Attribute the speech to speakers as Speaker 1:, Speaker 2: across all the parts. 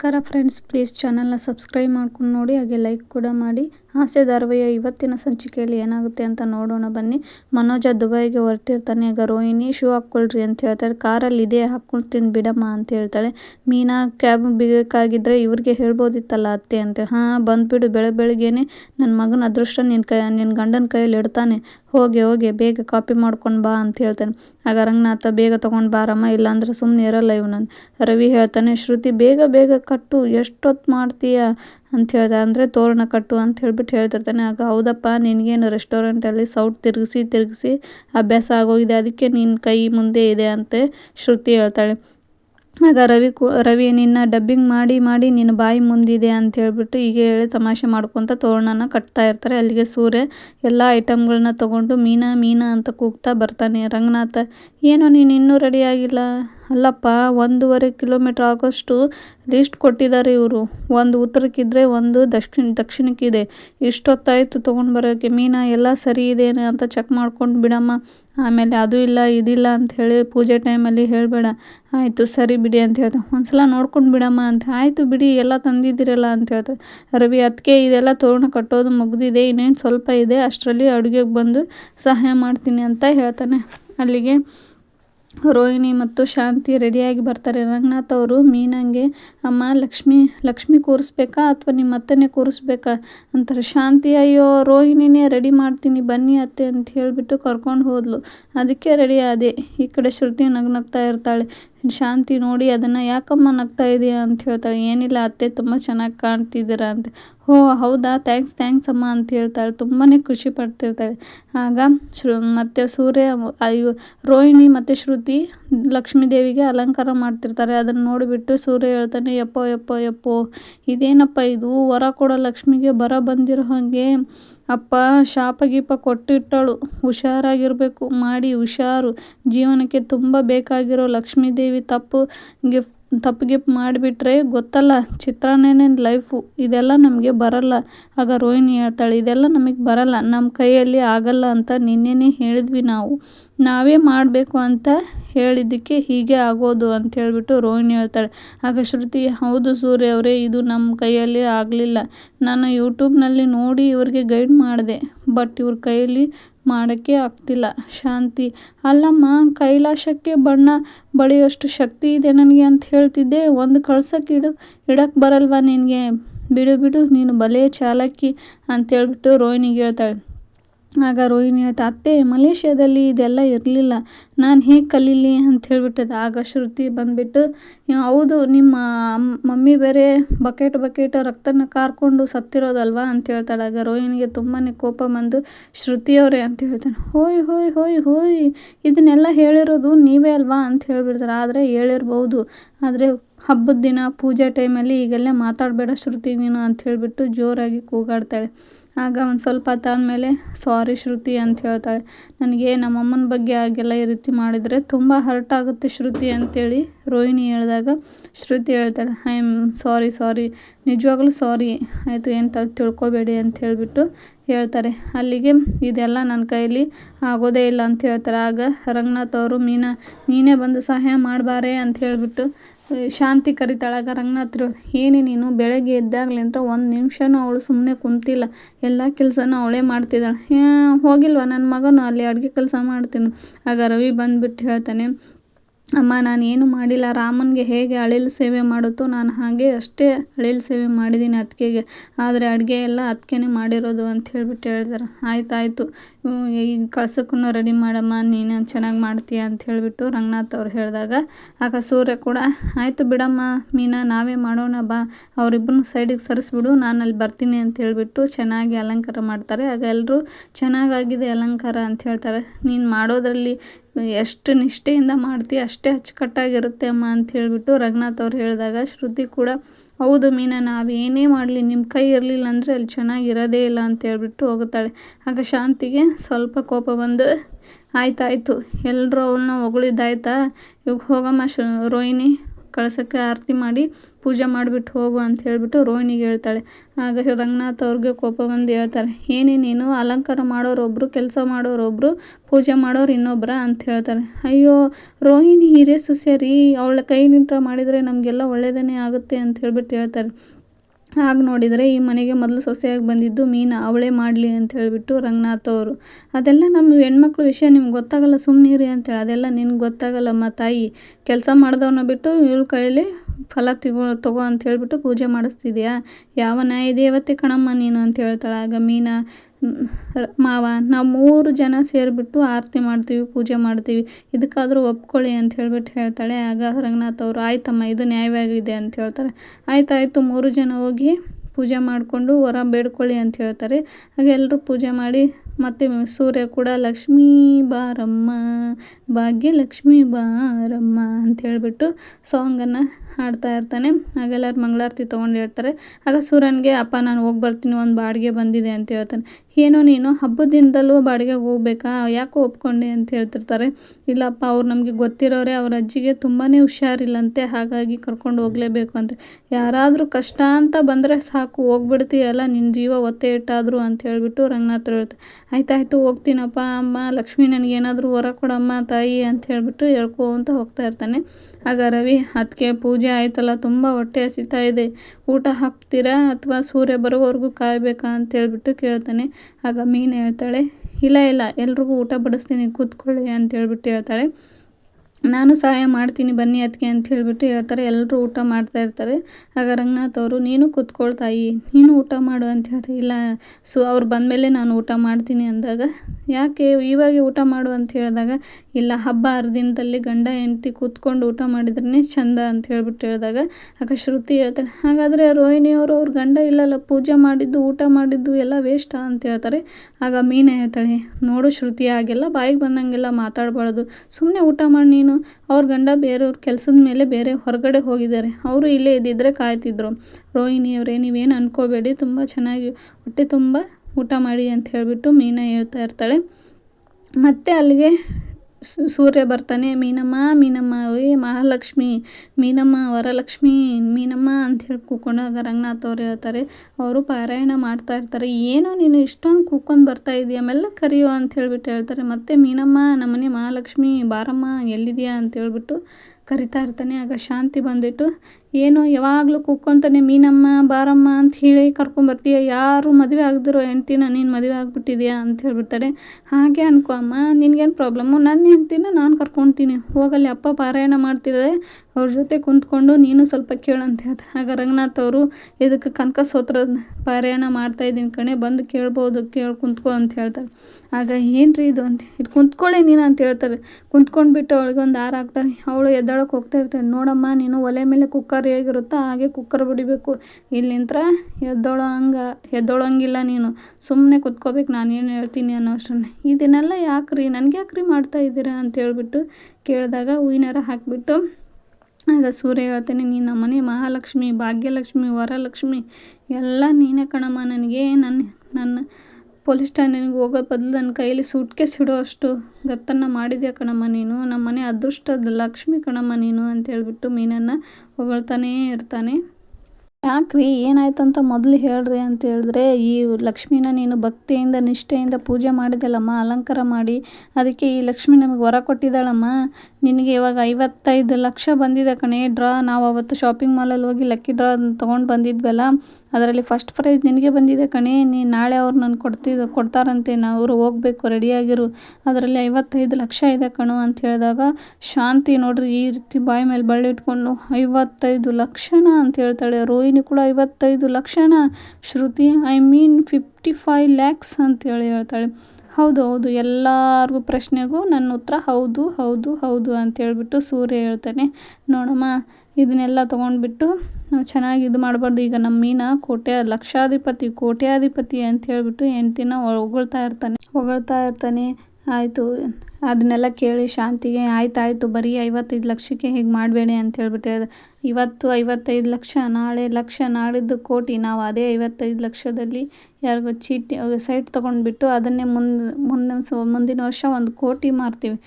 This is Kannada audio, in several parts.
Speaker 1: ನಮಸ್ಕಾರ ಫ್ರೆಂಡ್ಸ್ ಪ್ಲೀಸ್ ಚಾನಲ್ನ ಸಬ್ಸ್ಕ್ರೈಬ್ ಮಾಡ್ಕೊಂಡು ನೋಡಿ ಹಾಗೆ ಲೈಕ್ ಕೂಡ ಮಾಡಿ. ಹಾಸ್ಯ ಧಾರಾವಾಹಿಯ ಇವತ್ತಿನ ಸಂಚಿಕೆಯಲ್ಲಿ ಏನಾಗುತ್ತೆ ಅಂತ ನೋಡೋಣ. ಬನ್ನಿ. ಮನೋಜ ದುಬೈಗೆ ಹೊರಟಿರ್ತಾನೆ. ಈಗ ರೋಹಿಣಿ, ಶೂ ಹಾಕ್ಕೊಳ್ರಿ ಅಂತ ಹೇಳ್ತಾರೆ ಕಾರಲ್ಲಿ ಇದೆ ಹಾಕ್ಕೊಳ್ತೀನಿ ಬಿಡಮ್ಮ ಅಂತ ಹೇಳ್ತಾಳೆ. ಮೀನಾ, ಕ್ಯಾಬ್ ಬೇಕಾಗಿದ್ದರೆ ಇವ್ರಿಗೆ ಹೇಳ್ಬೋದಿತ್ತಲ್ಲ ಅತ್ತೆ ಅಂತ. ಹಾಂ, ಬಂದುಬಿಡು. ಬೆಳಗ್ಗೆ ಬೆಳಗ್ಗೆನೆ ನನ್ನ ಮಗನ ಅದೃಷ್ಟ ನಿನ್ನ ಕೈ ನಿನ್ನ ಗಂಡನ ಕೈಯಲ್ಲಿ ಇಡ್ತಾನೆ. ಹೋಗಿ ಹೋಗಿ, ಬೇಗ ಕಾಪಿ ಮಾಡ್ಕೊಂಡು ಬಾ ಅಂತ ಹೇಳ್ತಾನೆ. ಆಗ ರಂಗನಾಥ, ಬೇಗ ತೊಗೊಂಡು ಬಾರಮ್ಮ ಇಲ್ಲಾಂದ್ರೆ ಸುಮ್ಮನೆ ಇರಲ್ಲ ಇವನಂದು ರವಿ ಹೇಳ್ತಾನೆ, ಶ್ರುತಿ, ಬೇಗ ಬೇಗ ಕಟ್ಟು. ಎಷ್ಟೊತ್ತು ಮಾಡ್ತೀಯ? ಅಂತ ಹೇಳ್ದೆ. ಅಂದರೆ ತೋರಣ ಕಟ್ಟು ಅಂತ ಹೇಳ್ಬಿಟ್ಟು ಹೇಳ್ತಿರ್ತಾನೆ. ಆಗ ಹೌದಪ್ಪ, ನಿನಗೇನು ರೆಸ್ಟೋರೆಂಟಲ್ಲಿ ಸೌಟ್ ತಿರುಗಿಸಿ ತಿರುಗಿಸಿ ಅಭ್ಯಾಸ ಆಗೋಗಿದೆ. ಅದಕ್ಕೆ ನಿನ್ನ ಕೈ ಮುಂದೆ ಇದೆ ಅಂತ ಶ್ರುತಿ ಹೇಳ್ತಾಳೆ. ಆಗ ರವಿ ಕು, ರವಿ, ನಿನ್ನ ಡಬ್ಬಿಂಗ್ ಮಾಡಿ ಮಾಡಿ ನಿನ್ನ ಬಾಯಿ ಮುಂದಿದೆ ಅಂತ ಹೇಳ್ಬಿಟ್ಟು ಹೀಗೆ ಹೇಳಿ ತಮಾಷೆ ಮಾಡ್ಕೊತ ತೋರಣನ ಕಟ್ತಾ ಇರ್ತಾರೆ. ಅಲ್ಲಿಗೆ ಸೂರ್ಯ ಎಲ್ಲ ಐಟಮ್ಗಳನ್ನ ತೊಗೊಂಡು, ಮೀನಾ ಮೀನಾ ಅಂತ ಕೂಗ್ತಾ ಬರ್ತಾನೆ. ರಂಗನಾಥ, ಏನೋ ನೀನು ಇನ್ನೂ ರೆಡಿ ಆಗಿಲ್ಲ? ಅಲ್ಲಪ್ಪ, ಒಂದೂವರೆ ಕಿಲೋಮೀಟ್ರ್ ಆಗೋಷ್ಟು ಲಿಸ್ಟ್ ಕೊಟ್ಟಿದ್ದಾರೆ ಇವರು. ಒಂದು ಉತ್ತರಕ್ಕಿದ್ರೆ ಒಂದು, ದಕ್ಷಿಣ, ದಕ್ಷಿಣಕ್ಕಿದೆ. ಇಷ್ಟೊತ್ತಾಯಿತು ತೊಗೊಂಡು ಬರೋಕ್ಕೆ ಮೀನಾ, ಎಲ್ಲ ಸರಿ ಇದೆಯೇ ಅಂತ ಚೆಕ್ ಮಾಡ್ಕೊಂಡು ಬಿಡಮ್ಮ. ಆಮೇಲೆ ಅದು ಇಲ್ಲ, ಇದಿಲ್ಲ ಅಂತ ಹೇಳಿ ಪೂಜೆ ಟೈಮಲ್ಲಿ ಹೇಳಬೇಡ. ಆಯಿತು, ಸರಿ ಬಿಡಿ ಅಂತ ಹೇಳ್ತಾರೆ ಒಂದು ಸಲ ನೋಡ್ಕೊಂಡು ಬಿಡಮ್ಮ ಅಂತ. ಆಯಿತು ಬಿಡಿ, ಎಲ್ಲ ತಂದಿದ್ದೀರಲ್ಲ ಅಂತ ಹೇಳ್ತಾರೆ ರವಿ ಅದಕ್ಕೆ ಇದೆಲ್ಲ ತೋರಣ ಕಟ್ಟೋದು ಮುಗಿದಿದೆ. ಇನ್ನೇನು ಸ್ವಲ್ಪ ಇದೆ, ಅಷ್ಟರಲ್ಲಿ ಅಡುಗೆಗೆ ಬಂದು ಸಹಾಯ ಮಾಡ್ತೀನಿ ಅಂತ ಹೇಳ್ತಾನೆ. ಅಲ್ಲಿಗೆ ರೋಹಿಣಿ ಮತ್ತು ಶಾಂತಿ ರೆಡಿಯಾಗಿ ಬರ್ತಾರೆ. ರಂಗನಾಥ್ ಅವರು ಮೀನಂಗೆ, ಅಮ್ಮ, ಲಕ್ಷ್ಮಿ ಲಕ್ಷ್ಮಿ ಕೂರಿಸ್ಬೇಕಾ ಅಥವಾ ನಿಮ್ಮ ಅತ್ತನೇ ಕೂರಿಸ್ಬೇಕಾ? ಅಂತಾರೆ. ಶಾಂತಿ, ಅಯ್ಯೋ, ರೋಹಿಣಿನೇ ರೆಡಿ ಮಾಡ್ತೀನಿ, ಬನ್ನಿ ಅತ್ತೆ ಅಂತ ಹೇಳಿಬಿಟ್ಟು ಕರ್ಕೊಂಡು ಹೋದ್ಲು. ಅದಕ್ಕೆ ರೆಡಿ ಆದೆ. ಈ ಕಡೆ ಶ್ರುತಿ ನಗ್ನಗ್ತಾ ಇರ್ತಾಳೆ. ಶಾಂತಿ ನೋಡಿ ಅದನ್ನು ಯಾಕಮ್ಮ ನಗ್ತಾ ಇದೆಯಾ ಅಂತ ಹೇಳ್ತಾಳೆ. ಏನಿಲ್ಲ ಅತ್ತೆ ತುಂಬ ಚೆನ್ನಾಗಿ ಕಾಣ್ತಿದ್ದೀರಾ ಅಂತ. ಓ ಹೌದಾ? ಥ್ಯಾಂಕ್ಸ್ ಥ್ಯಾಂಕ್ಸ್ ಅಮ್ಮ ಅಂತ ಹೇಳ್ತಾಳೆ. ತುಂಬಾ ಖುಷಿ ಪಡ್ತಿರ್ತಾಳೆ. ಆಗ ಶ್ರು, ಮತ್ತು ಸೂರ್ಯ ಅಯ್ಯೋ ರೋಹಿಣಿ ಮತ್ತು ಶ್ರುತಿ ಲಕ್ಷ್ಮೀ ದೇವಿಗೆ ಅಲಂಕಾರ ಮಾಡ್ತಿರ್ತಾರೆ. ಅದನ್ನು ನೋಡಿಬಿಟ್ಟು ಸೂರ್ಯ ಹೇಳ್ತಾನೆ, ಯಪ್ಪೋ ಯಪ್ಪೋ ಯಪ್ಪೋ. ಇದೇನಪ್ಪ ಇದು? ವರ ಕೊಡೋ ಲಕ್ಷ್ಮಿಗೆ ಬರ ಬಂದಿರೋ ಹಾಗೆ ಅಪ್ಪ ಶಾಪ ಗೀಪ ಕೊಟ್ಟಿಟ್ಟಳು. ಹುಷಾರಾಗಿರಬೇಕು. ಮಾಡಿ, ಹುಷಾರು. ಜೀವನಕ್ಕೆ ತುಂಬ ಬೇಕಾಗಿರೋ ಲಕ್ಷ್ಮೀದೇವಿ ತಪ್ಪು ಗಿಫ್ಟ್ ತಪ್ಪು ಗಿಫ್ಟ್ ಮಾಡಿಬಿಟ್ರೆ ಗೊತ್ತಲ್ಲ. ಚಿತ್ರಾನ್ನನೇ ಲೈಫು. ಇದೆಲ್ಲ ನಮಗೆ ಬರಲ್ಲ. ಆಗ ರೋಹಿಣಿ ಹೇಳ್ತಾಳೆ, ಇದೆಲ್ಲ ನಮಗೆ ಬರಲ್ಲ. ನಮ್ಮ ಕೈಯಲ್ಲಿ ಆಗಲ್ಲ ಅಂತ ನಿನ್ನೆನೇ ಹೇಳಿದ್ವಿ ನಾವು. ನಾವೇ ಮಾಡಬೇಕು ಅಂತ ಹೇಳಿದ್ದಕ್ಕೆ ಹೀಗೆ ಆಗೋದು ಅಂತ ಹೇಳಿಬಿಟ್ಟು ರೋಹಿಣಿ ಹೇಳ್ತಾಳೆ. ಆಗ ಶ್ರುತಿ, ಹೌದು ಸೂರ್ಯ ಅವರೇ, ಇದು ನಮ್ಮ ಕೈಯಲ್ಲಿ ಆಗಲಿಲ್ಲ. ನಾನು ಯೂಟ್ಯೂಬ್ನಲ್ಲಿ ನೋಡಿ ಇವ್ರಿಗೆ ಗೈಡ್ ಮಾಡಿದೆ, ಬಟ್ ಇವ್ರ ಕೈಯಲ್ಲಿ ಮಾಡೋಕ್ಕೆ ಆಗ್ತಿಲ್ಲ. ಶಾಂತಿ, ಅಲ್ಲಮ್ಮ ಕೈಲಾಸಕ್ಕೆ ಬಣ್ಣ ಬಳಿಯೋಷ್ಟು ಶಕ್ತಿ ಇದೆ ನನಗೆ ಅಂತ ಹೇಳ್ತಿದ್ದೆ. ಒಂದು ಕಳ್ಸಕ್ಕೆ ಇಡು ಇಡಕ್ಕೆ ಬರಲ್ವಾ ನಿನಗೆ? ಬಿಡು ಬಿಡು, ನೀನು ಬಲೆ ಚಾಲಕಿ ಅಂತೇಳ್ಬಿಟ್ಟು ರೋಹಿಣಿಗೆ ಹೇಳ್ತಾಳೆ. ಆಗ ರೋಹಿಣಿ ಹೇಳ್ತಾ, ಅತ್ತೆ, ಮಲೇಷ್ಯಾದಲ್ಲಿ ಇದೆಲ್ಲ ಇರಲಿಲ್ಲ. ನಾನು ಹೇಗೆ ಕಲೀಲಿ? ಅಂತ ಹೇಳ್ಬಿಟ್ಟದ ಆಗ ಶ್ರುತಿ ಬಂದುಬಿಟ್ಟು ಹೌದು, ನಿಮ್ಮ ಮಮ್ಮಿ ಬೇರೆ ಬಕೆಟ್ ಬಕೆಟ್ ರಕ್ತನ ಕಾರ್ಕೊಂಡು ಸತ್ತಿರೋದಲ್ವಾ? ಅಂತ ಹೇಳ್ತಾಳೆ. ಆಗ ರೋಹಿಣಿಗೆ ತುಂಬಾ ಕೋಪ ಬಂದು ಶ್ರುತಿಯವರೇ ಅಂತ ಹೇಳ್ತಾನೆ. ಹೋಯ್ ಹೋಯ್ ಹೋಯ್ ಹೋಯ್, ಇದನ್ನೆಲ್ಲ ಹೇಳಿರೋದು ನೀವೇ ಅಲ್ವಾ? ಅಂತ ಹೇಳಿಬಿಡ್ತಾರೆ. ಆದರೆ ಹೇಳಿರ್ಬೋದು. ಆದರೆ ಹಬ್ಬದ ದಿನ, ಪೂಜೆ ಟೈಮಲ್ಲಿ ಈಗೆಲ್ಲ ಮಾತಾಡಬೇಡ ಶ್ರುತಿ ನೀನು ಅಂತ ಹೇಳಿಬಿಟ್ಟು ಜೋರಾಗಿ ಕೂಗಾಡ್ತಾಳೆ. ಆಗ ಒಂದು ಸ್ವಲ್ಪ ಹೊತ್ತಾದ್ಮೇಲೆ ಸಾರಿ ಶ್ರುತಿ ಅಂತ ಹೇಳ್ತಾಳೆ. ನನಗೆ ನಮ್ಮಮ್ಮನ ಬಗ್ಗೆ ಹಾಗೆಲ್ಲ ಈ ರೀತಿ ಮಾಡಿದರೆ ತುಂಬ ಹರ್ಟ್ ಆಗುತ್ತೆ ಶ್ರುತಿ ಅಂತೇಳಿ ರೋಹಿಣಿ ಹೇಳಿದಾಗ ಶ್ರುತಿ ಹೇಳ್ತಾಳೆ ಐ ಆಮ್ ಸಾರಿ ಸಾರಿ ನಿಜವಾಗ್ಲೂ ಸಾರಿ ಆಯಿತು, ಏನು ತ ತಿಳ್ಕೊಬೇಡಿ ಅಂತ ಹೇಳಿಬಿಟ್ಟು ಹೇಳ್ತಾರೆ. ಅಲ್ಲಿಗೆ, ಇದೆಲ್ಲ ನನ್ನ ಕೈಯಲ್ಲಿ ಆಗೋದೇ ಇಲ್ಲ ಅಂತ ಹೇಳ್ತಾರೆ. ಆಗ ರಂಗನಾಥ್ ಅವರು, ಮೀನಾ, ನೀನೇ ಬಂದು ಸಹಾಯ ಮಾಡಬಾರೆ ಅಂತ ಹೇಳಿಬಿಟ್ಟು ಶಾಂತಿ ಕರಿತಾಳಾಗ ರಂಗನಾಥ್ರು, ಏನೇ ನೀನು ಬೆಳಗ್ಗೆ ಎದ್ದಾಗ್ಲಿಂತ ಒಂದು ನಿಮಿಷನೂ ಅವಳು ಸುಮ್ಮನೆ ಕುಂತಿಲ್ಲ. ಎಲ್ಲ ಕೆಲಸನೂ ಅವಳೇ ಮಾಡ್ತಿದ್ದಾಳೆ. ಹೋಗಿಲ್ವ? ನನ್ನ ಮಗನು ಅಲ್ಲಿ ಅಡುಗೆ ಕೆಲಸ ಮಾಡ್ತೀನಿ. ಆಗ ರವಿ ಬಂದುಬಿಟ್ಟು ಹೇಳ್ತಾನೆ ಅಮ್ಮ ನಾನು ಏನು ಮಾಡಿಲ್ಲ. ರಾಮನಿಗೆ ಹೇಗೆ ಅಳಿಲು ಸೇವೆ ಮಾಡುತ್ತೋ ನಾನು ಹಾಗೆ ಅಷ್ಟೇ ಅಳಿಲು ಸೇವೆ ಮಾಡಿದ್ದೀನಿ ಅತ್ತಿಗೆಗೆ. ಆದರೆ ಅಡುಗೆ ಎಲ್ಲ ಅತ್ತಿಗೆನೇ ಮಾಡಿರೋದು ಅಂತ ಹೇಳ್ಬಿಟ್ಟು ಹೇಳಿದಾರೆ. ಆಯ್ತು ಆಯಿತು ಈಗ ಕಳ್ಸೋಕ್ಕೂ ರೆಡಿ ಮಾಡಮ್ಮ. ನೀನು ಚೆನ್ನಾಗಿ ಮಾಡ್ತೀಯ ಅಂತ ಹೇಳಿಬಿಟ್ಟು ರಂಗನಾಥ್ ಅವ್ರು ಹೇಳಿದಾಗ, ಆಗ ಸೂರ್ಯ ಕೂಡ, ಆಯಿತು ಬಿಡಮ್ಮ, ಮೀನಾ, ನಾವೇ ಮಾಡೋಣ ಬಾ. ಅವರಿಬ್ಬರನ್ನ ಸೈಡಿಗೆ ಸರಿಸ್ಬಿಡು. ನಾನು ಅಲ್ಲಿ ಬರ್ತೀನಿ ಅಂತ ಹೇಳಿಬಿಟ್ಟು ಚೆನ್ನಾಗಿ ಅಲಂಕಾರ ಮಾಡ್ತಾರೆ. ಆಗ ಎಲ್ಲರೂ ಚೆನ್ನಾಗಾಗಿದೆ ಅಲಂಕಾರ ಅಂತ ಹೇಳ್ತಾರೆ. ನೀನು ಮಾಡೋದ್ರಲ್ಲಿ ಎಷ್ಟು ನಿಷ್ಠೆಯಿಂದ ಮಾಡ್ತೀಯ ಅಷ್ಟೇ ಅಚ್ಚುಕಟ್ಟಾಗಿರುತ್ತೆ ಅಮ್ಮ ಅಂತ ಹೇಳಿಬಿಟ್ಟು ರಂಗನಾಥ್ ಅವ್ರು ಹೇಳಿದಾಗ ಶ್ರುತಿ ಕೂಡ, ಹೌದು ಮೀನಾ ನಾವೇನೇ ಮಾಡಲಿ ನಿಮ್ಮ ಕೈ ಇರಲಿಲ್ಲ ಅಂದರೆ ಅಲ್ಲಿ ಚೆನ್ನಾಗಿರೋದೇ ಇಲ್ಲ ಅಂತ ಹೇಳ್ಬಿಟ್ಟು ಹೋಗುತ್ತಾಳೆ. ಆಗ ಶಾಂತಿಗೆ ಸ್ವಲ್ಪ ಕೋಪ ಬಂದು, ಆಯ್ತಾಯಿತು ಎಲ್ಲರೂ ಅವ್ಳನ್ನ ಹೊಗಳಿದ್ದಾಯ್ತಾ? ಇವಾಗ ಹೋಗಮ್ಮ ಶ್, ರೋಹಿಣಿ ಕಳ್ಸೋಕ್ಕೆ ಆರತಿ ಮಾಡಿ ಪೂಜೆ ಮಾಡಿಬಿಟ್ಟು ಹೋಗು ಅಂತ ಹೇಳಿಬಿಟ್ಟು ರೋಹಿಣಿಗೆ ಹೇಳ್ತಾಳೆ. ಆಗ ರಂಗನಾಥ್ ಅವ್ರಿಗೆ ಕೋಪ ಬಂದು ಹೇಳ್ತಾರೆ, ಏನೇ ನೀನು ಅಲಂಕಾರ ಮಾಡೋರೊಬ್ಬರು ಕೆಲಸ ಮಾಡೋರೊಬ್ಬರು ಪೂಜೆ ಮಾಡೋರು ಇನ್ನೊಬ್ಬರ ಅಂತ ಹೇಳ್ತಾರೆ. ಅಯ್ಯೋ, ರೋಹಿಣಿ, ಹಿರೇ ಸೊಸೆ ಅವಳ ಕೈ ನಿಂತ್ರ ಮಾಡಿದರೆ ನಮಗೆಲ್ಲ ಒಳ್ಳೆಯದೇ ಆಗುತ್ತೆ ಅಂತ ಹೇಳ್ಬಿಟ್ಟು ಹೇಳ್ತಾರೆ. ಆಗ ನೋಡಿದರೆ ಈ ಮನೆಗೆ ಮೊದಲು ಸೊಸೆಯಾಗಿ ಬಂದಿದ್ದು ಮೀನಾ, ಅವಳೇ ಮಾಡಲಿ ಅಂತ ಹೇಳಿಬಿಟ್ಟು ರಂಗನಾಥ್ ಅವರು. ಅದೆಲ್ಲ ನಮ್ಮ ಹೆಣ್ಮಕ್ಳು ವಿಷಯ, ನಿಮ್ಗೆ ಗೊತ್ತಾಗಲ್ಲ ಸುಮ್ಮನಿರಿ ಅಂತೇಳಿ ಅದೆಲ್ಲ ನಿನ್ಗೆ ಗೊತ್ತಾಗಲ್ಲಮ್ಮ ತಾಯಿ, ಕೆಲಸ ಮಾಡಿದವನ್ನ ಬಿಟ್ಟು ಇವಳ ಕೈಯಲ್ಲಿ ಫಲ ತಿಗೋ, ತಗೋ ಅಂತ ಹೇಳಿಬಿಟ್ಟು ಪೂಜೆ ಮಾಡಿಸ್ತಿದ್ಯಾ? ಯಾವ ನ್ಯಾಯ ದೇವತೆ ಕಣಮ್ಮ ನೀನು ಅಂತ ಹೇಳ್ತಾಳೆ. ಆಗ ಮೀನಾ ಮಾವ, ನಾವು ಮೂರು ಜನ ಸೇರಿಬಿಟ್ಟು ಆರತಿ ಮಾಡ್ತೀವಿ, ಪೂಜೆ ಮಾಡ್ತೀವಿ. ಇದಕ್ಕಾದರೂ ಒಪ್ಕೊಳ್ಳಿ ಅಂತ ಹೇಳ್ಬಿಟ್ಟು ಹೇಳ್ತಾಳೆ. ಆಗ ರಂಗನಾಥ್ ಅವರು, ಆಯ್ತಮ್ಮ, ಇದು ನ್ಯಾಯವಾಗಿದೆ ಅಂತ ಹೇಳ್ತಾರೆ. ಆಯ್ತಾಯ್ತು ಮೂರು ಜನ ಹೋಗಿ ಪೂಜೆ ಮಾಡಿಕೊಂಡು ವರ ಬೇಡ್ಕೊಳ್ಳಿ ಅಂತ ಹೇಳ್ತಾರೆ. ಆಗ ಎಲ್ಲರೂ ಪೂಜೆ ಮಾಡಿ ಮತ್ತು ಸೂರ್ಯ ಕೂಡ, ಲಕ್ಷ್ಮೀ ಬಾರಮ್ಮ, ಭಾಗ್ಯಲಕ್ಷ್ಮಿ ಬಾರಮ್ಮ ಅಂತ ಹೇಳ್ಬಿಟ್ಟು ಸಾಂಗನ್ನು ಹಾಡ್ತಾ ಇರ್ತಾನೆ. ಆಗ ಎಲ್ಲರೂ ಮಂಗಳಾರತಿ ತೊಗೊಂಡು ಹೇಳ್ತಾರೆ. ಆಗ ಸೂರ್ಯನಿಗೆ, ಅಪ್ಪ, ನಾನು ಹೋಗಿ ಬರ್ತೀನಿ, ಒಂದು ಬಾಡಿಗೆ ಬಂದಿದೆ ಅಂತ ಹೇಳ್ತಾನೆ. ಏನೋ ನೀನು, ಹಬ್ಬದ ದಿನದಲ್ಲೂ ಬಾಡಿಗೆಗೆ ಹೋಗ್ಬೇಕಾ? ಯಾಕೋ ಒಪ್ಕೊಂಡೆ ಅಂತ ಹೇಳ್ತಿರ್ತಾರೆ. ಇಲ್ಲಪ್ಪ, ಅವ್ರು ನಮಗೆ ಗೊತ್ತಿರೋರೆ, ಅವ್ರ ಅಜ್ಜಿಗೆ ತುಂಬಾ ಹುಷಾರಿಲ್ಲಂತೆ, ಹಾಗಾಗಿ ಕರ್ಕೊಂಡು ಹೋಗಲೇಬೇಕು ಅಂತ. ಯಾರಾದರೂ ಕಷ್ಟ ಅಂತ ಬಂದರೆ ಸಾಕು, ಹೋಗ್ಬಿಡ್ತೀಯಲ್ಲ ನಿನ್ನ ಜೀವ ಒತ್ತೆ ಇಟ್ಟಾದ್ರು ಅಂತ ಹೇಳಿಬಿಟ್ಟು ರಂಗನಾಥರು ಹೇಳ್ತಾರೆ. ಆಯ್ತಾಯ್ತು, ಹೋಗ್ತೀನಪ್ಪ, ಅಮ್ಮ, ಲಕ್ಷ್ಮಿ ನನಗೇನಾದರೂ ಹೊರ ಕೊಡಮ್ಮ, ತಾಯಿ ಅಂತ ಹೇಳ್ಬಿಟ್ಟು ಹೇಳ್ಕೊತ ಹೋಗ್ತಾ ಇರ್ತಾನೆ. ಆಗ ರವಿ ಅದಕ್ಕೆ ಪೂಜೆ ಆಯ್ತಲ್ಲ, ತುಂಬ ಹೊಟ್ಟೆ ಹಸಿತಾ ಇದೆ. ಊಟ ಹಾಕ್ತೀರಾ ಅಥವಾ ಸೂರ್ಯ ಬರೋವರೆಗೂ ಕಾಯಬೇಕಾ ಅಂತ ಹೇಳ್ಬಿಟ್ಟು ಕೇಳ್ತಾನೆ. ಆಗ ಮೀನು ಹೇಳ್ತಾಳೆ, ಇಲ್ಲ ಇಲ್ಲ, ಎಲ್ರಿಗೂ ಊಟ ಬಡಿಸ್ತೀನಿ, ಕೂತ್ಕೊಳ್ಳಿ ಅಂತ ಹೇಳ್ಬಿಟ್ಟು ಹೇಳ್ತಾಳೆ. ನಾನು ಸಹಾಯ ಮಾಡ್ತೀನಿ, ಬನ್ನಿ ಅದಕ್ಕೆ ಅಂತ ಹೇಳಿಬಿಟ್ಟು ಹೇಳ್ತಾರೆ. ಎಲ್ಲರೂ ಊಟ ಮಾಡ್ತಾ ಇರ್ತಾರೆ. ಆಗ ರಂಗನಾಥ್ ಅವರು, ನೀನು ಕೂತ್ಕೊಳ್ತಾಯಿ ನೀನು ಊಟ ಮಾಡು ಅಂತ ಹೇಳ್ತಾರೆ. ಇಲ್ಲ, ಸೊ, ಅವ್ರು ಬಂದಮೇಲೆ ನಾನು ಊಟ ಮಾಡ್ತೀನಿ ಅಂದಾಗ, ಯಾಕೆ ಇವಾಗ ಊಟ ಮಾಡು ಅಂತ ಹೇಳಿದಾಗ, ಇಲ್ಲ, ಹಬ್ಬ ಹರಿದಿನದಲ್ಲಿ ಗಂಡ ಹೆಂಡ್ತಿ ಕೂತ್ಕೊಂಡು ಊಟ ಮಾಡಿದ್ರೇ ಚಂದ ಅಂತ ಹೇಳ್ಬಿಟ್ಟು ಹೇಳಿದಾಗ, ಆಗ ಶ್ರುತಿ ಹೇಳ್ತಾಳೆ, ಹಾಗಾದರೆ ರೋಹಿಣಿಯವರು ಅವ್ರ ಗಂಡ ಇಲ್ಲಲ್ಲ, ಪೂಜೆ ಮಾಡಿದ್ದು, ಊಟ ಮಾಡಿದ್ದು ಎಲ್ಲ ವೇಸ್ಟ ಅಂತ ಹೇಳ್ತಾರೆ. ಆಗ ಮೀನ ಹೇಳ್ತಾಳೆ, ನೋಡು ಶ್ರುತಿ ಆಗೆಲ್ಲ ಬಾಯಿಗೆ ಬಂದಂಗೆಲ್ಲ ಮಾತಾಡಬಾರ್ದು. ಸುಮ್ಮನೆ ಊಟ ಮಾಡಿ, ನೀನು ಅವ್ರ ಗಂಡ ಬೇರೆಯವ್ರ ಕೆಲಸದ ಮೇಲೆ ಬೇರೆ ಹೊರಗಡೆ ಹೋಗಿದ್ದಾರೆ. ಅವರು ಇಲ್ಲೇ ಇದ್ದಿದ್ದರೆ ಕಾಯ್ತಿದ್ರು. ರೋಹಿಣಿಯವರೇ, ನೀವೇನು ಅಂದ್ಕೋಬೇಡಿ ತುಂಬ ಚೆನ್ನಾಗಿ, ಹೊಟ್ಟೆ ತುಂಬ ಊಟ ಮಾಡಿ ಅಂತ ಹೇಳಿಬಿಟ್ಟು ಮೀನಾ ಹೇಳ್ತಾ ಇರ್ತಾಳೆ. ಮತ್ತು ಅಲ್ಲಿಗೆ ಸೂರ್ಯ ಬರ್ತಾನೆ, ಮೀನಮ್ಮ ಮೀನಮ್ಮ, ಏ, ಮಹಾಲಕ್ಷ್ಮಿ, ಮೀನಮ್ಮ, ವರಲಕ್ಷ್ಮಿ, ಮೀನಮ್ಮ ಅಂತ ಹೇಳಿ ಕೂಕೊಂಡಾಗ ರಂಗನಾಥ್ ಅವ್ರು ಹೇಳ್ತಾರೆ. ಅವರು ಪಾರಾಯಣ ಮಾಡ್ತಾ ಇರ್ತಾರೆ. ಏನೋ ನೀನು ಇಷ್ಟೊಂದು ಕೂಕೊಂಡು ಬರ್ತಾ ಇದೆಯಾ? ಮೆಲ್ಲ ಕರಿಯೋ ಅಂತ ಹೇಳ್ಬಿಟ್ಟು ಹೇಳ್ತಾರೆ. ಮತ್ತು, ಮೀನಮ್ಮ ನಮ್ಮನೆ ಮಹಾಲಕ್ಷ್ಮಿ, ಬಾರಮ್ಮ, ಎಲ್ಲಿದೆಯಾ? ಅಂತ ಹೇಳ್ಬಿಟ್ಟು ಕರಿತಾ ಇರ್ತಾನೆ. ಆಗ ಶಾಂತಿ ಬಂದುಬಿಟ್ಟು ಏನೋ ಯಾವಾಗಲೂ ಕೂಕ್ಕೊಂತಾನೆ ಮೀನಮ್ಮ, ಬಾರಮ್ಮ ಅಂತ ಹೇಳಿ ಕರ್ಕೊಂಬರ್ತೀಯ? ಯಾರು ಮದುವೆ ಆಗದಿರೋ ಹೆಂಡ್ತಿನ ನೀನು ಮದುವೆ ಆಗಿಬಿಟ್ಟಿದ್ಯಾ ಅಂತ ಹೇಳ್ಬಿಡ್ತಾರೆ. ಹಾಗೆ ಅನ್ಕೋ ಅಮ್ಮ, ನಿನಗೇನು ಪ್ರಾಬ್ಲಮ್ಮು? ನನ್ನ ಹೆಂಡ್ತಿನ ನಾನು ಕರ್ಕೊತೀನಿ. ಹೋಗಲ್ಲಿ ಅಪ್ಪ ಪಾರಾಯಣ ಮಾಡ್ತಿದ್ದಾರೆ ಅವ್ರ ಜೊತೆ ಕುಂತ್ಕೊಂಡು ನೀನು ಸ್ವಲ್ಪ ಕೇಳು ಅಂತ ಹೇಳ್ತಾರೆ ಆಗ ರಂಗನಾಥ್ ಅವರು, ಇದಕ್ಕೆ ಕನಕ ಸ್ತೋತ್ರ ಪಾರಾಯಣ ಮಾಡ್ತಾಯಿದ್ದೀನಿ ಕಣೆ, ಬಂದು ಕೇಳ್ಬೋದು, ಕೇಳಿ ಕುಂತ್ಕೊ ಅಂತ ಹೇಳ್ತಾರೆ. ಆಗ ಏನು ರೀ ಇದು? ಅಂತ ಇದು ಕುಂತ್ಕೊಳ್ಳೆ ನೀನು ಅಂತ ಹೇಳ್ತಾರೆ. ಕುಂತ್ಕೊಂಡ್ಬಿಟ್ಟು ಅವಳಿಗೊಂದು ಹಾರ ಹಾಕ್ತಾರೆ. ಅವಳು ಎದ್ದಾಳಕ್ಕೆ ಹೋಗ್ತಾ ಇರ್ತಾರೆ ನೋಡಮ್ಮ, ನೀನು ಒಲೆ ಮೇಲೆ ಕುಕ್ಕರ್ ಹೇಗಿರುತ್ತೋ ಹಾಗೆ ಕುಕ್ಕರ್ ಬಡಿಬೇಕು. ಇಲ್ಲಿಂತ್ರ ಎದ್ದೋಳೋ ಹಂಗೆ ಎದ್ದೋಳಂಗಿಲ್ಲ ನೀನು. ಸುಮ್ಮನೆ ಕುತ್ಕೋಬೇಕು ನಾನು ಏನು ಹೇಳ್ತೀನಿ ಅನ್ನೋ ಅಷ್ಟನ್ನೇ. ಇದನ್ನೆಲ್ಲ ಯಾಕೆ ರೀ ನನಗೆ ಯಾಕೆ ರೀ ಮಾಡ್ತಾ ಇದ್ದೀರಾ ಅಂತ ಹೇಳ್ಬಿಟ್ಟು ಕೇಳಿದಾಗ ಹೂವಿನಾರ ಹಾಕಿಬಿಟ್ಟು ಆಗ ಸೂರ್ಯ ಹೇಳ್ತಾನೆ, ನೀನು ನಮ್ಮನೆ ಮಹಾಲಕ್ಷ್ಮಿ, ಭಾಗ್ಯಲಕ್ಷ್ಮಿ, ವರಲಕ್ಷ್ಮಿ ಎಲ್ಲ ನೀನೇ ಕಣಮ್ಮ. ನನಗೆ ನನ್ನ ನನ್ನ ಪೊಲೀಸ್ ಠಾಣೆಗೆ ಹೋಗೋ ಬದಲು ನನ್ನ ಕೈಯಲ್ಲಿ ಸೂಟ್ಕೇಸ್ ಇಡೋ ಅಷ್ಟು ಗತ್ತನ್ನು ಮಾಡಿದ್ಯಾ ಕಣಮ್ಮ ನೀನು? ನಮ್ಮ ಮನೆ ಅದೃಷ್ಟದ ಲಕ್ಷ್ಮಿ ಕಣಮ್ಮ ನೀನು ಅಂತ ಹೇಳ್ಬಿಟ್ಟು ಮೀನನ್ನು ಹೊಗಳ್ತಾನೇ ಇರ್ತಾನೆ. ಯಾಕ್ರಿ? ಏನಾಯ್ತಂತ ಮೊದಲು ಹೇಳ್ರಿ ಅಂತ ಹೇಳಿದ್ರೆ, ಈ ಲಕ್ಷ್ಮಿನ ನೀನು ಭಕ್ತಿಯಿಂದ, ನಿಷ್ಠೆಯಿಂದ ಪೂಜೆ ಮಾಡಿದೆಲ್ಲಮ್ಮ ಅಲಂಕಾರ ಮಾಡಿ, ಅದಕ್ಕೆ ಈ ಲಕ್ಷ್ಮಿ ನಮಗೆ ವರ ಕೊಟ್ಟಿದ್ದಾಳಮ್ಮ. ನಿನಗೆ ಇವಾಗ ಐವತ್ತೈದು ಲಕ್ಷ ಬಂದಿದೆ ಕಣೆ, ಡ್ರಾ. ನಾವು ಅವತ್ತು ಶಾಪಿಂಗ್ ಮಾಲಲ್ಲಿ ಹೋಗಿ ಲಕ್ಕಿ ಡ್ರಾ ತೊಗೊಂಡು ಬಂದಿದ್ವಲ್ಲ ಅದರಲ್ಲಿ ಫಸ್ಟ್ ಪ್ರೈಸ್ ನಿನಗೆ ಬಂದಿದೆ ಕಣೆ ನೀ ನಾಳೆ ಅವ್ರು ನಾನು ಕೊಡ್ತಿದ್ದು ಕೊಡ್ತಾರಂತೆ ನಾ ಅವರು ಹೋಗ್ಬೇಕು, ರೆಡಿಯಾಗಿರು. ಅದರಲ್ಲಿ ಐವತ್ತೈದು ಲಕ್ಷ ಇದೆ ಕಣೋ ಅಂತ ಹೇಳಿದಾಗ, ಶಾಂತಿ ನೋಡ್ರಿ, ಈ ರೀತಿ ಬಾಯಿ ಮೇಲೆ ಬಳ್ಳಿ ಇಟ್ಕೊಂಡು ಐವತ್ತೈದು ಲಕ್ಷನ ಅಂತ ಹೇಳ್ತಾಳೆ. ರೋಹಿಣಿ ಕೂಡ ಐವತ್ತೈದು ಲಕ್ಷನ. Shruti I mean fifty five lakhs ಅಂತೇಳಿ ಹೇಳ್ತಾಳೆ. ಹೌದು ಹೌದು. ಎಲ್ಲರಿಗೂ ಪ್ರಶ್ನೆಗೂ ನನ್ನ ಉತ್ತರ ಹೌದು ಹೌದು ಹೌದು ಅಂತ ಹೇಳ್ಬಿಟ್ಟು ಸೂರ್ಯ ಹೇಳ್ತಾನೆ. ನೋಡಮ್ಮ, ಇದನ್ನೆಲ್ಲ ತೊಗೊಂಡ್ಬಿಟ್ಟು ನಾವು ಚೆನ್ನಾಗಿ ಇದು ಮಾಡಬಾರ್ದು. ಈಗ ನಮ್ಮ ಮೀನ ಕೋಟೆ ಲಕ್ಷಾಧಿಪತಿ, ಕೋಟ್ಯಾಧಿಪತಿ ಅಂತ ಹೇಳ್ಬಿಟ್ಟು ಹೆಂಡ್ತಿನ ಹೊಗಳ್ತಾ ಇರ್ತಾನೆ. ಹೊಗಳ್ತಾ ಇರ್ತಾನೆ. ಆಯಿತು. ಅದನ್ನೆಲ್ಲ ಕೇಳಿ ಶಾಂತಿಗೆ ಆಯ್ತಾಯಿತು ಬರೀ ಐವತ್ತೈದು ಲಕ್ಷಕ್ಕೆ ಹೀಗೆ ಮಾಡಬೇಡಿ ಅಂತ ಹೇಳ್ಬಿಟ್ಟು ಇವತ್ತು ಐವತ್ತೈದು ಲಕ್ಷ, ನಾಳೆ ಲಕ್ಷ ನಾಡಿದ್ದು ಕೋಟಿ, ನಾವು ಅದೇ ಐವತ್ತೈದು ಲಕ್ಷದಲ್ಲಿ ಯಾರಿಗೋ ಚೀಟಿ ಸೈಟ್ ತೊಗೊಂಡ್ಬಿಟ್ಟು ಅದನ್ನೇ ಮುಂದೆ ಮುಂದಿನ ಮುಂದಿನ ವರ್ಷ ಒಂದು ಕೋಟಿ ಮಾರ್ತೀವಿ.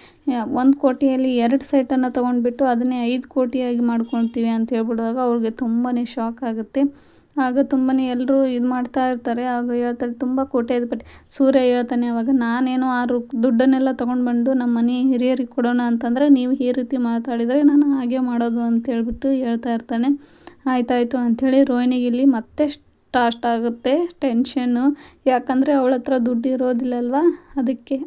Speaker 1: ಒಂದು ಕೋಟಿಯಲ್ಲಿ ಎರಡು ಸೈಟನ್ನು ತೊಗೊಂಡ್ಬಿಟ್ಟು ಅದನ್ನೇ ಐದು ಕೋಟಿಯಾಗಿ ಮಾಡ್ಕೊಳ್ತೀವಿ ಅಂತ ಹೇಳ್ಬಿಡುವಾಗ ಅವ್ರಿಗೆ ತುಂಬಾ ಶಾಕ್ ಆಗುತ್ತೆ. ಆಗ ತುಂಬಾ ಎಲ್ಲರೂ ಇದು ಮಾಡ್ತಾ ಇರ್ತಾರೆ. ಆಗ ಹೇಳ್ತಾರೆ ತುಂಬ ಕೋಟ್ಯಾಧಿಪತಿ ಸೂರ್ಯ ಹೇಳ್ತಾನೆ, ಅವಾಗ ನಾನೇನೋ ಆ ದುಡ್ಡನ್ನೆಲ್ಲ ತೊಗೊಂಡು ಬಂದು ನಮ್ಮ ಮನೆ ಹಿರಿಯರಿಗೆ ಕೊಡೋಣ ಅಂತಂದರೆ ನೀವು ಈ ರೀತಿ ಮಾತಾಡಿದರೆ ನಾನು ಹಾಗೆ ಮಾಡೋದು ಅಂತ ಹೇಳ್ಬಿಟ್ಟು ಹೇಳ್ತಾ ಇರ್ತಾನೆ. ಆಯ್ತಾಯಿತು ಅಂಥೇಳಿ ರೋಹಿಣಿಗೆ ಇಲ್ಲಿ ಮತ್ತೆ ಸ್ಟಾಸ್ಟ್ ಆಗುತ್ತೆ ಟೆನ್ಷನ್ನು ಯಾಕಂದರೆ ಅವಳ ಹತ್ರ ದುಡ್ಡು ಇರೋದಿಲ್ಲಲ್ವ? ಅದಕ್ಕೆ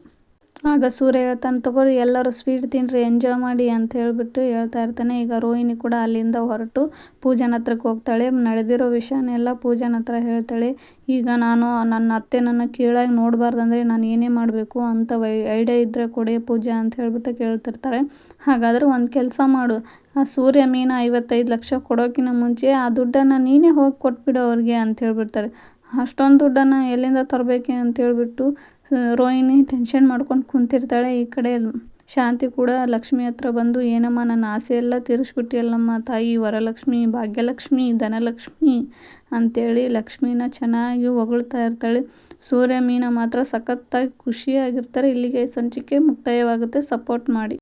Speaker 1: ಆಗ ಸೂರ್ಯ ಹೇಳ್ತಾನೆ ತಗೋರಿ ಎಲ್ಲರೂ ಸ್ವೀಟ್ ತಿನ್ನಿರಿ ಎಂಜಾಯ್ ಮಾಡಿ ಅಂತ ಹೇಳಿಬಿಟ್ಟು ಹೇಳ್ತಾ ಇರ್ತಾನೆ. ಈಗ ರೋಹಿಣಿ ಕೂಡ ಅಲ್ಲಿಂದ ಹೊರಟು ಪೂಜನ ಹತ್ರಕ್ಕೆ ಹೋಗ್ತಾಳೆ. ನಡೆದಿರೋ ವಿಷಯನೆಲ್ಲ ಪೂಜನ ಹತ್ರ ಹೇಳ್ತಾಳೆ. ಈಗ ನಾನು ನನ್ನ ಅತ್ತೆ ನನ್ನ ಕೀಳಾಗಿ ನೋಡಬಾರ್ದಂದ್ರೆ ನಾನು ಏನೇ ಮಾಡಬೇಕು ಅಂತ ವೈ ಐಡಿಯಾ ಇದ್ದರೆ ಕೊಡೆ ಪೂಜೆ ಅಂತ ಹೇಳಿಬಿಟ್ಟು ಕೇಳ್ತಿರ್ತಾರೆ. ಹಾಗಾದರೆ ಒಂದು ಕೆಲಸ ಮಾಡು. ಆ ಸೂರ್ಯ ಮೀನು ಐವತ್ತೈದು ಲಕ್ಷ ಕೊಡೋಕ್ಕಿಂತ ಮುಂಚೆ ಆ ದುಡ್ಡನ್ನು ನೀನೇ ಹೋಗಿ ಕೊಟ್ಬಿಡು ಅವ್ರಿಗೆ ಅಂತ ಹೇಳ್ಬಿಡ್ತಾರೆ. ಅಷ್ಟೊಂದು ದುಡ್ಡನ್ನು ಎಲ್ಲಿಂದ ತರಬೇಕೆ ಅಂತ ಹೇಳ್ಬಿಟ್ಟು ರೋಹಿಣಿ ಟೆನ್ಷನ್ ಮಾಡ್ಕೊಂಡು ಕುಂತಿರ್ತಾಳೆ ಈ ಕಡೆ. ಶಾಂತಿ ಕೂಡ ಲಕ್ಷ್ಮಿ ಹತ್ರ ಬಂದು, ಏನಮ್ಮ, ನನ್ನ ಆಸೆ ಎಲ್ಲ ತೀರಿಸ್ಬಿಟ್ಟಿಯಲ್ಲಮ್ಮ ತಾಯಿ, ವರಲಕ್ಷ್ಮಿ, ಭಾಗ್ಯಲಕ್ಷ್ಮಿ, ಧನಲಕ್ಷ್ಮಿ ಅಂಥೇಳಿ ಲಕ್ಷ್ಮಿನ ಚೆನ್ನಾಗಿ ಹೊಗಳ್ತಾ ಇರ್ತಾಳೆ. ಸೂರ್ಯ, ಮೀನ ಮಾತ್ರ ಸಖತ್ತಾಗಿ ಖುಷಿಯಾಗಿರ್ತಾರೆ. ಇಲ್ಲಿಗೆ ಸಂಚಿಕೆ ಮುಕ್ತಾಯವಾಗುತ್ತೆ. ಸಪೋರ್ಟ್ ಮಾಡಿ.